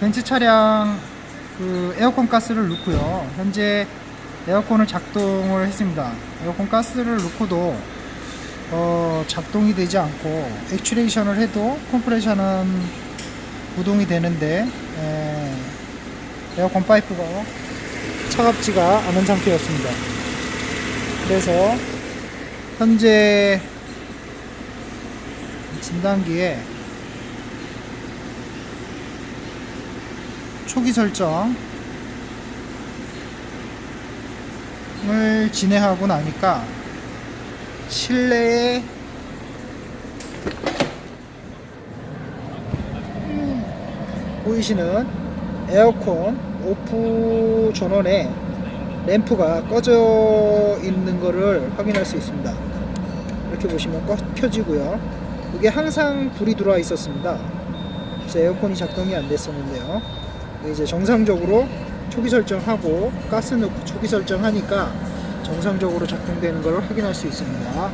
벤츠 차량 그 에어컨 가스를 넣고요. 현재 에어컨을 작동을 했습니다. 에어컨 가스를 넣고도 어, 작동이 되지 않고 액츄레이션을 해도 컴프레셔는 구동이 되는데 에, 에어컨 파이프가 차갑지가 않은 상태였습니다. 그래서 현재 진단기에 초기 설정을 진행하고 나니까 실내에 보이시는 에어컨 오프 전원에 램프가 꺼져 있는 것을 확인할 수 있습니다. 이렇게 보시면 꺼 켜지고요. 이게 항상 불이 들어와 있었습니다. 그래서 에어컨이 작동이 안 됐었는데요. 이제 정상적으로 초기 설정하고 가스 넣고 초기 설정하니까 정상적으로 작동되는 걸 확인할 수 있습니다.